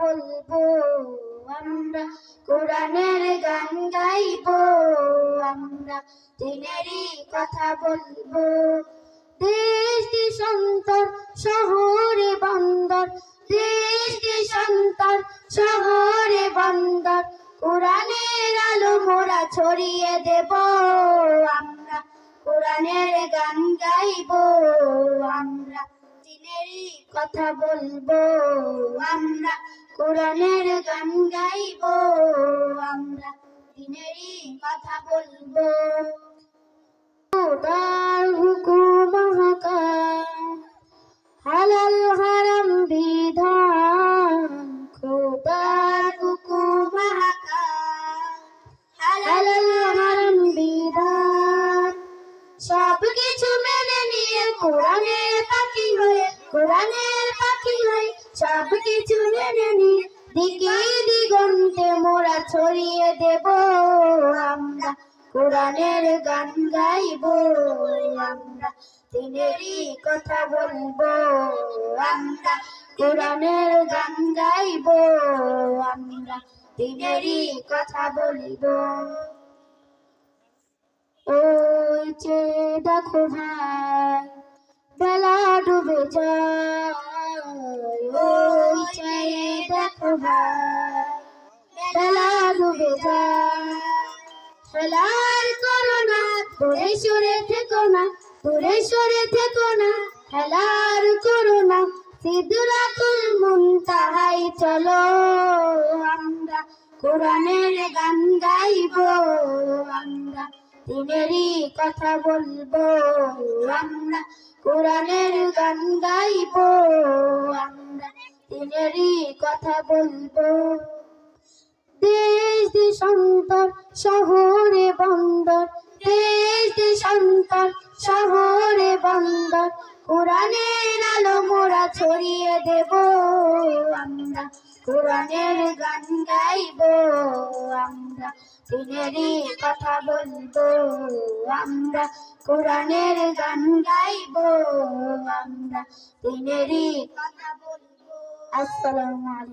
বলব, আমরা কোরআনের গান গাইবো, আমরা দিনেরই কথা বলব। দেশ সন্তর শহরে বন্দর দেশ সন্তর শহরে বন্দর, কোরআনের আলো মোরা ছড়িয়ে দেব। আমরা কোরআনের গান গাইবো, আমরা দিনেরই কথা বলব। আমরা কোরআনের গান গাইবো, আমরা দিনেরই কথা বলব। খোদার হুকুম হালাল হারাম বিধান। খোদার হাকাম হালাল হারাম বিধান। সব কিছু মেনে নিয়ে কোরআনের পাখি হয়ে, কোরআনের পাখি হয়ে সব কিছু মেনে দিকে দিগন্তে মোরা ছড়িয়ে দেব আমরা। কোরআনের গান গাইব আমরা। দিনেরই কথা বলব আমরা। কোরআনের গান গাইব আমরা। দিনেরই কথা বলব। ওই যে দেখো ভাই, বেলা ডুবে যায়। ভাই বেলা ডুবে যায় খেলার করো না দূরে সরে থেকো না দূরে সরে না খেলার করো না সিদুরাতুল মুনতাহাই চলো আমরা কোরআনের গান গাইবো আমরা দিনেরই কথা বলব আমরা কোরআনের গান গাইবো আমরা দিনেরই কথা বলব। দেশ দেশান্তর শহরে বন্দর। দেশ দেশান্তর শহরে বন্দর। কোরআনের আলো মোরা ছড়িয়ে দেব আমরা। কোরআনের গান গাইব আমরা। দিনেরই কথা বলব আমরা। কোরআনের গান গাইব আমরা। দিনেরই কথা বলব আসসালামু আলাইকুম।